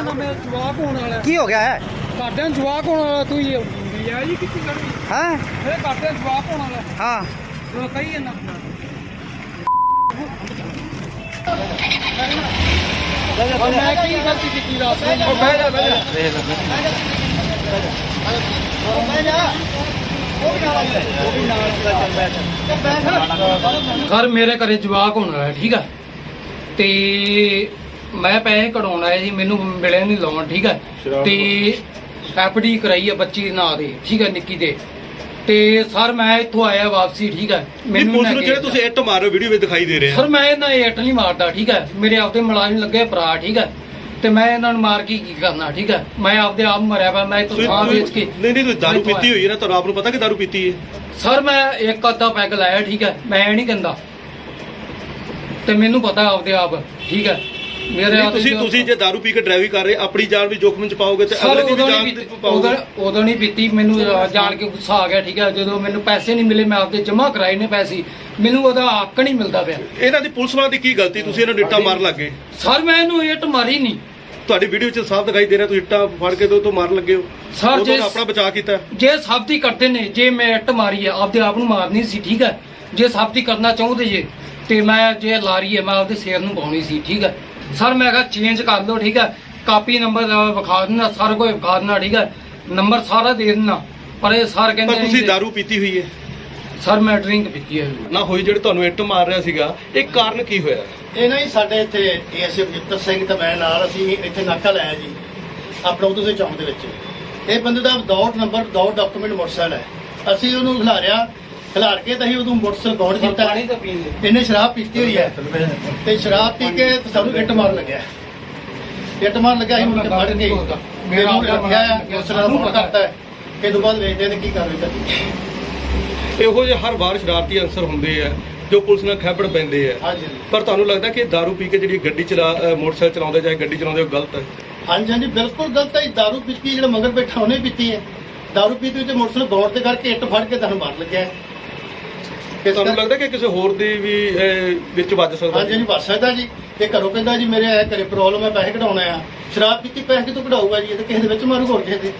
ਜਾਂਦਾ ਮੈਂ ਜਵਾਕ ਹੋਣ ਵਾਲਾ। ਕੀ ਹੋ ਗਿਆ ਹੈ? ਨੂੰ ਜਵਾਕ ਹੋਣ ਵਾਲਾ ਤੂੰ ਹੀ ਯਾ ਜੀ ਕਿੱਥੇ ਕਰਦੀ ਹਾਂ? ਮੇਰੇ ਨੂੰ ਜਵਾਕ ਹੋਣ ਵਾਲਾ। ਹਾਂ। ਤੂੰ ਕਹੀ ਜਾਂਦਾ। ਮੈਂ ਕੀ ਗਲਤੀ ਕੀਤੀ ਦੱਸ ਉਹ ਬਹਿ ਜਾ ਬਹਿ ਜਾ। ਸਰ ਮੇਰੇ ਘਰੇ ਜਵਾਕ ਹੋਣ ਵਾਲਾ ਠੀਕ ਆ? ਤੇ ਮੈਂ ਪੈਸੇ ਕਢਾਉਣ ਆਇਆ ਜੀ ਮੈਨੂੰ ਮਿਲੇ ਨਹੀਂ ਲੋਨ ਠੀਕ ਆ? ਤੇ ਐਫਡੀ ਕਰਾਈ ਆ ਬੱਚੀ ਦੇ ਨਾਂ ਦੇ ਠੀਕ ਆ ਨਿੱਕੀ ਦੇ ਤੇ ਸਰ ਮੈਂ ਇੱਥੋਂ ਆਇਆ ਵਾਪਸੀ ਠੀਕ ਆ? ਨਹੀਂ ਪੁਲਿਸ ਨੂੰ ਜਿਹੜੇ ਤੁਸੀਂ ਇੱਟ ਮਾਰ ਰਹੇ ਹੋ ਵੀਡੀਓ ਵਿੱਚ ਦਿਖਾਈ ਦੇ ਰਹੇ। ਸਰ ਮੈਂ ਇਹਨਾਂ ਏਟ ਨਹੀਂ ਮਾਰਦਾ ਠੀਕ ਹੈ ਮੇਰੇ ਆਪਦੇ ਮੁਲਾਜ਼ਮ ਲੱਗੇ ਭਰਾ ਠੀਕ ਹੈ ਤੇ ਮੈਂ ਇਹਨਾਂ ਨੂੰ ਮਾਰ ਕੇ ਕੀ ਕਰਨਾ ਠੀਕ ਹੈ ਮੈਂ ਆਪਦੇ ਆਪ ਮਰਿਆ ਵਾ ਮੈਂ ਤੁਸੀਂ- ਤੁਸਾਂ ਵੇਚ ਕੇ ਨਹੀਂ ਨਹੀਂ ਤੁਸੀਂ ਦਾਰੂ ਇੱਥੋਂ ਪੀਤੀ ਹੋਈ ਹੈ ਨਾ ਤੁਹਾਨੂੰ ਆਪ ਨੂੰ ਪਤਾ ਕਿ ਦਾਰੂ ਪੀਤੀ ਹੈ? ਸਰ ਮੈਂ ਇੱਕ ਅੱਧਾ ਪੈਗ ਲਾਇਆ ਠੀਕ ਹੈ ਮੈਂ ਇਹ ਨਹੀਂ ਕਹਿੰਦਾ। ਤੇ ਮੈਨੂੰ ਪਤਾ ਆਪਦੇ ਆਪ ਠੀਕ ਹੈ ਮੇਰੇ ਨਹੀਂ, ਤੁਸੀਂ ਤੁਸੀਂ ਜੇ ਦਾਰੂ ਪੀ ਕੇ ਡਰਾਈਵਿੰਗ ਕਰ ਰਹੇ ਆਪਣੀ ਜਾਨ ਵੀ ਜੋਖਮ ਚ ਪਾਓਗੇ ਤੇ ਸਰ ਅਗਲੇ ਦੀ ਉਦੋਂ ਵੀ ਨਹੀਂ ਜਾਨ ਪੀਤੀ ਪਾਓਗੇ। ਉਦੋਂ ਉਦੋਂ ਨਹੀਂ ਪੀਤੀ ਮੈਨੂੰ ਜਾਣ ਕੇ ਗੁੱਸਾ ਆ ਗਿਆ ਠੀਕ ਹੈ? ਜਦੋਂ ਮੈਨੂੰ ਪੈਸੇ ਨਹੀਂ ਮਿਲੇ ਮੈਂ ਆਪਦੇ ਜਮ੍ਹਾਂ ਕਰਾਏ ਨੇ ਪੈਸੇ। ਮੈਨੂੰ ਉਹਦਾ ਹੱਕ ਨਹੀਂ ਮਿਲਦਾ ਪਿਆ। ਇਹਨਾਂ ਦੀ ਪੁਲਿਸ ਵਾਲਿਆਂ ਦੀ ਕੀ ਗਲਤੀ? ਤੁਸੀਂ ਇਹਨਾਂ ਨੂੰ ਇੱਟਾਂ ਮਾਰਨ ਲੱਗੇ ਸਰ ਮੈਂ ਇਹਨੂੰ ਏਟ ਮਾਰੀ ਨਹੀਂ। ਤੁਹਾਡੀ ਵੀਡੀਓ ਚ ਸਾਫ਼ ਦਿਖਾਈ ਦੇ ਰਿਹਾ ਤੁਸੀਂ ਇੱਟਾਂ ਫੜ ਕੇ ਤੋਂ ਤੋਂ ਮਾਰਨ ਲੱਗੇ ਹੋ। ਸਰ, ਉਦੋਂ ਜੇ- ਆਪਣਾ ਬਚਾਅ ਕੀਤਾ। ਜੇ ਸਾਬਤੀ ਕਰਦੇ ਨੇ ਜੇ ਮੈਂ ਇੱਟ ਮਾਰੀ ਹੈ ਆਪਦੇ ਆਪ ਨੂੰ ਮਾਰਨੀ ਸੀ ਠੀਕ ਹੈ? ਜੇ ਸਾਬਤੀ ਕਰਨਾ ਚਾਹੁੰਦੇ ਜੇ ਤੇ ਮੈਂ ਜੇ ਲਾਰੀ ਹੈ ਮੈਂ ਆਪਦੇ ਸਿਰ ਨੂੰ ਪਾਉਣੀ ਸੀ ਠੀਕ ਹੈ। ਸਰ ਮੈਂ ਕਿਹਾ ਚੇਂਜ ਕਰ ਦਿਓ ਠੀਕ ਹੈ। ਕਾਪੀ ਨੰਬਰ ਵਿਖਾ ਦੇਣਾ ਸਾਰਾ ਕੁਝ ਵਿਖਾ ਦੇਣਾ ਠੀਕ ਹੈ। ਨੰਬਰ ਸਾਰਾ ਦੇ ਦੇਣਾ ਪਰ ਇਹ ਸਰ ਕਹਿੰਦੇ ਪਰ ਤੁਸੀਂ ਦਾਰੂ ਪੀਤੀ ਹੋਈ ਹੈ। ਸਰ ਮੈਂ ਡਰਿੰਕ ਪੀਤੀ ਹੈ। ਨਾ ਹੋਈ ਜਿਹੜੇ ਤੁਹਾਨੂੰ ਇੱਟ ਮਾਰ ਰਿਹਾ ਸੀਗਾ ਇਹ ਕਾਰਨ ਕੀ ਹੋਇਆ? ਇਹ ਨਾ ਜੀ ਸਾਡੇ ਇੱਥੇ ਏਐਸਏ ਬਜਿੱਤਰ ਸਿੰਘ ਤੇ ਮੈਂ ਨਾਲ ਅਸੀਂ ਇੱਥੇ ਨਾਕਾ ਲਾਇਆ ਜੀ ਆਪਣਾ ਉਦੋਂ ਚੌਂਕ ਦੇ ਵਿੱਚ। ਇਹ ਬੰਦੇ ਦਾ ਦੌੜ ਨੰਬਰ ਦੌੜ ਡਾਕੂਮੈਂਟ ਮੋਟਰਸਾਈਕਲ ਹੈ। ਅਸੀਂ ਉਹਨੂੰ ਖਿਲਾਰਿਆ ਖਿਲਾਰ ਕੇ ਤਾਂ ਉਦੋਂ ਮੋਟਰਸਾਈਕਲ ਦੌੜ ਕੀਤਾ। ਪਾਣੀ ਤਾਂ ਪੀਣ ਦੇ ਇਹਨੇ ਸ਼ਰਾਬ ਪੀਤੀ ਹੋਈ ਹੈ। ਤੇ ਸ਼ਰਾਬ ਪੀ ਕੇ ਸਾਨੂੰ ਇੱਟ ਮਾਰਨ ਲੱਗਿਆ। ਇੱਟ ਮਾਰਨ ਲੱਗਿਆ ਅਸੀਂ ਕੇ ਫੜ ਕੇ ਮੇਰਾ ਰੱਖਿਆ ਹੈ ਉਸ ਨਾਲ ਫੋਨ ਕਰਤਾ ਹੈ। ਇਹ ਤੋਂ ਬਾਅਦ ਵੇਖਦੇ ਨੇ ਕੀ ਕਾਰਵਾਈ ਕਰਨੀ ਇਹੋ ਜਿਹੇ ਹਰ ਵਾਰ ਸ਼ਰਾਰਤੀ ਅਨਸਰ ਹੁੰਦੇ ਆ ਜੋ ਪੁਲਿਸ ਨਾਲ ਖੈਬੜ ਪੈਂਦੇ ਆ। ਪਰ ਤੁਹਾਨੂੰ ਲੱਗਦਾ ਕਿ ਦਾਰੂ ਪੀ ਕੇ ਜਿਹੜੀ ਗੱਡੀ ਚਲਾ ਮੋਟਰਸਾਈਕਲ ਚਲਾਉਂਦੇ ਜਾਂ ਗੱਡੀ ਚਲਾਉਂਦੇ ਉਹ ਗਲਤ ਹੈ? ਹਾਂਜੀ ਹਾਂਜੀ ਬਿਲਕੁਲ ਗਲਤ ਹੈ। ਦਾਰੂ ਪੀਤੀ ਜਿਹੜਾ ਮਗਰ ਬੈਠਾ ਉਹਨੇ ਪੀਤੀ ਹੈ। ਦਾਰੂ ਪੀਤੀ ਤੇ ਮੋਟਰਸਾਈਕਲ ਦੌੜ ਤੇ ਕਰਕੇ ਇੱਟ ਫੜ ਕੇ ਤੁਹਾਨੂੰ ਮਾਰ ਲੱਗਿਆ ਇਸ ਤੁਹਾਨੂੰ ਲੱਗਦਾ ਕਿ ਕਿਸੇ ਹੋਰ ਦੀ ਵੀ ਅ, ਵਿੱਚ ਵੱਜ ਸਕਦਾ ਹਾਂਜੀ ਹਾਂਜੀ ਵੱਜ ਸਕਦਾ ਜੀ। ਇਹ ਘਰੋਂ ਕਹਿੰਦਾ ਜੀ ਮੇਰੇ ਇਹ ਘਰੇ ਪ੍ਰੋਬਲਮ ਹੈ ਪੈਸੇ ਕਢਾਉਣੇ ਆ। ਸ਼ਰਾਬ ਪੀਤੀ ਪੈਸੇ ਕਿਤੋਂ ਕਢਾਊਗਾ ਜੀ? ਇਹ ਤਾਂ ਕਿਸੇ ਦੇ ਵਿੱਚ ਮਾਰੂ ਹੋਰ ਕਿਸੇ ਦੇ।